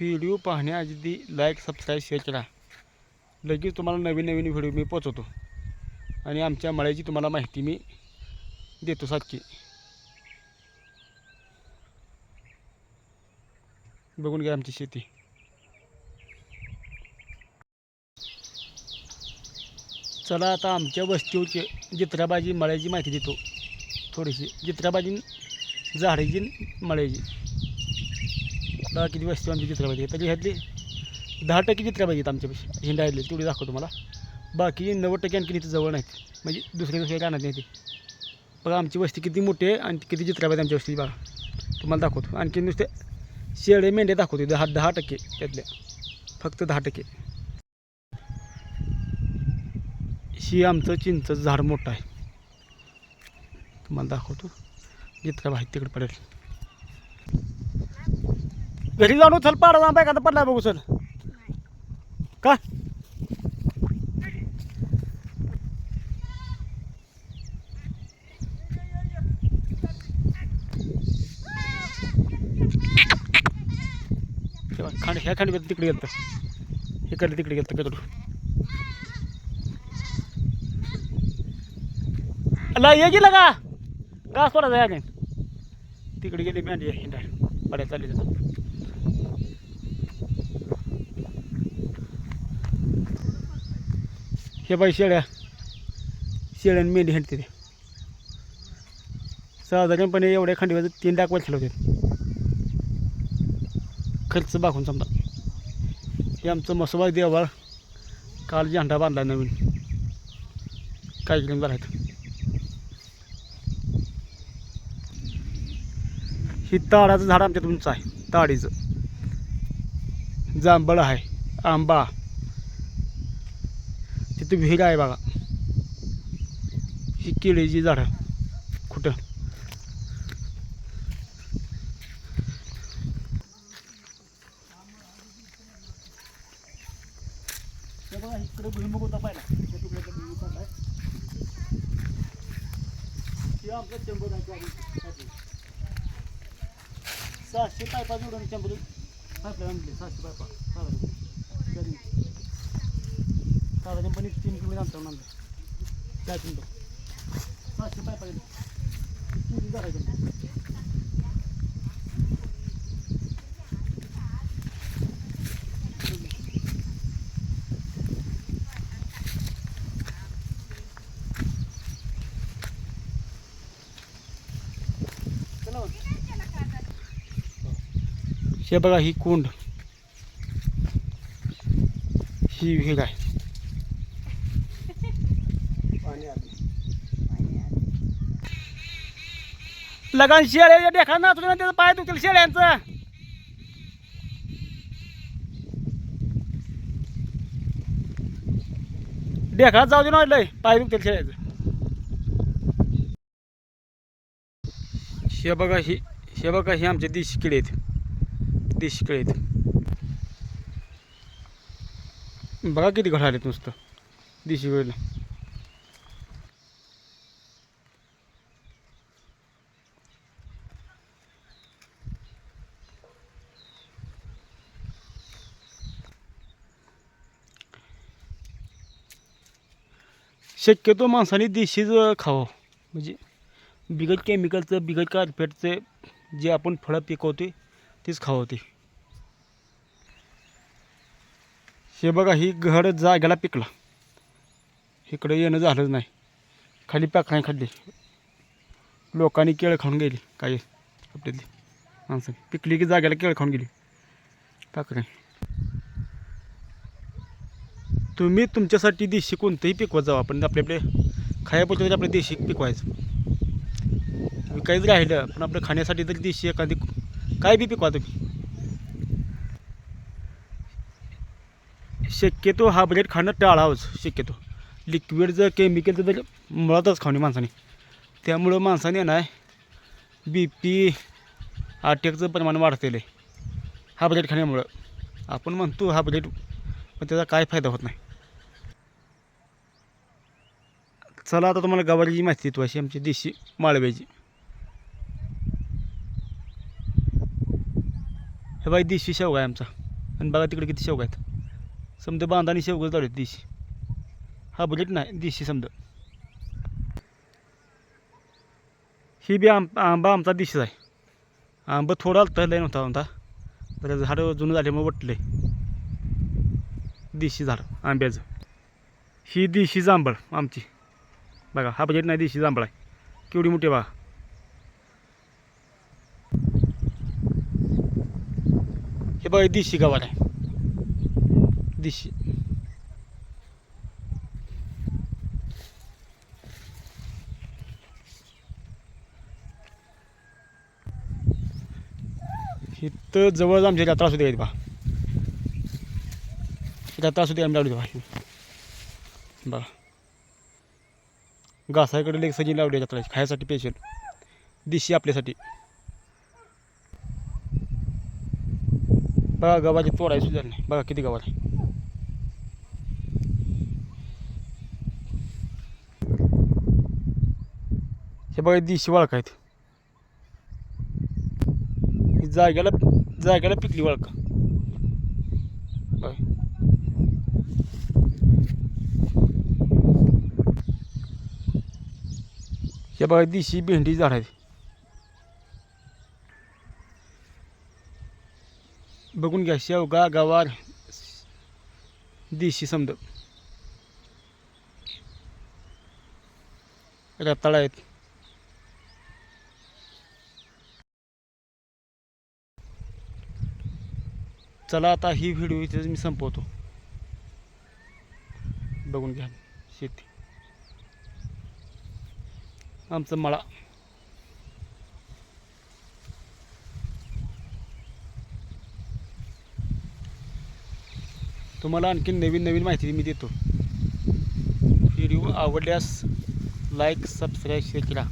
Video पाहण्याआधी like subscribe share करा. लगेच तुम्हाला नवीन नवीन व्हिडिओ मी पोचवतो. आणि आमच्या मळ्याची तुम्हाला माहिती मी देतो सारखी. बघून घ्या आमची शेती. चला आता आमच्या वस्तीवरची जित्राबाजी मळ्याची माहिती देतो. थोडीशी जित्राबाजी झाडेची मळ्याची. दहा किती वस्ती आमची चित्राबाजी पाहिजे? त्याची ह्यातली दहा टक्के चित्राबाजी पाहिजेत आमच्यापेक्षा हिंडायले तेवढी दाखवतो मला बाकी नव्वद टक्के आणखी इथे जवळ नाहीत. म्हणजे दुसऱ्या दुसऱ्या कानात नाही ते. बघा आमची वस्ती किती मोठी आहे आणि किती चित्राबाजी आमच्या वस्ती बघा. तुम्हाला दाखवतो. आणखी नुसते शेळे मेंढे दाखवतो दहा दहा टक्के त्यातल्या. फक्त दहा टक्के. ही आमचं चिंचचं झाड मोठं आहे. तुम्हाला दाखवतो. चित्राबाई तिकडे पडेल. घरी जाऊन उचल पाडा जांबा एखादा पडला बघ उचल. का? तेव्हा खांड ह्या खांड तिकडे गेलं हे कडे तिकडे गेलं कदडू. अला ये गेला का? घास पडा जाय तिकडे गेली मॅन हिंडा पड्या चालली हे बाई शेळ्या. शेळ्यान मेंढी हिंडते ते. साधारणपणे एवढ्या खंडीवर तीन लाख वर्ष होते. खर्च बाखून समजा. हे आमचं मसोबा देवाळ काल झेंडा बांधला नवीन. काय किलोमीटर ही ताडाचं झाड आमच्या तुमचं आहे. ताडीचं. जांभळ आहे आंबा. तिथे विहीर आहे बघा. ही केळीची झाडं. कुठं? हे बघा इकडे भुईमुग होता पाहिला. त्या तुकड्याचा भुईमुग काढलाय हे आमचं चंबू नाही सहाशे पायपा जोडून चंबू पाईपला आणले सहाशे पायपा. साधारण पण साधारणपणे तीन किलोमीटर अंतर आणलं चार किलोमीटर सहाशे पाय पाहिजे किती करायचं? हे बघा ही कुंड. ही विहीर आहे लगान शेळ्या देखा ना तुला त्याचं पाय दुखतील शेळ्यांचं. देखा जाऊ दे ना लय पाय दुखतील शेळ्याचं. हे बघा ही हे बघा ही आमचे देशी किडे आहेत. देशी किडे आहेत. बघा किती घड आलेत नुसतं. देशी किडे शक्यतो माणसाने देशीच खावं. म्हणजे बिगट केमिकलचं बिगट कार्पेटचं जे आपण फळं पिकवते तेच खावं ते. हे बघा ही घड जाग्याला पिकला. इकडं येणं झालंच नाही. खाली पाखराने खाल्ली. लोकांनी केळं खाऊन गेली काही आपल्यातली माणसं. पिकली की जाग्याला केळं खाऊन गेली. पाखरे तुम्ही तुमच्यासाठी देशी कोणतंही पिकवत जावं आपण आपल्याकडे आपल्या खायापुरतं तरी आपलं देशी पिकवायचं विकायचं राहिलं पण आपलं खाण्यासाठी तरी देशी एखादी काय बी पिकवा तुम्ही. शक्यतो हा ब्रेड खाणं टाळावंच शक्यतो. लिक्विड जर केमिकलचं तर मुळातच खाणे माणसाने. त्यामुळं माणसाने ना बी पी अटॅकचं प्रमाण वाढतेलं आहे हा ब्रेड खाण्यामुळं. आपण म्हणतो हा ब्रेड पण त्याचा काय फायदा होत नाही. चला आता तुम्हाला गवारीची माहिती देतो अशी आमची देशी माळव्याची. हे बाई देशी शेवगा आहे आमचा. आणि बघा तिकडे किती शेवगा आहेत. समजा बांधाने आणि चालू आहेत दिशी. हा बुलेट नाही दिशी समजा ही बी आम आंबा आमचा दिशीच आहे. आंबा थोडा आलता लय नव्हता आमचा. तर झाडं जुनं झाल्यामुळे वटले देशी झाड आंब्याचं. ही देशी जांभळ आमची. बघा हा बजेट नाही दिशी जांभळा. आहे केवढी मोठी बघा हे बघा दिशी गवार आहे. दिशी. इथं जवळ आमच्या यात्रा सुद्धा आहेत बा. यात्रा सुद्धा आम्ही लावली बा बघा. घासाकडे लेक सजी लावली जातात खायसाठी पेशंट दिशी आपल्यासाठी. बघा गव्हाची तोडाय सुद्धा नाही. बघा किती गव्हा आहे. हे बघा दिशी वाळका आहेत. जागेला जाग्याला जाग्याला पिकली वाळका बघा. हे बघा दिशी भेंडी झाड आहेत. बघून घ्या शेवगा गवार देशी समद. रताळा आहेत. चला आता ही व्हिडिओ इथेच मी संपवतो. बघून घ्या शेती. आमचं मळा. तुम्हाला आणखी नवीन नवीन माहिती मी देतो. व्हिडिओ आवडल्यास लाईक सबस्क्राईब शेअर करा.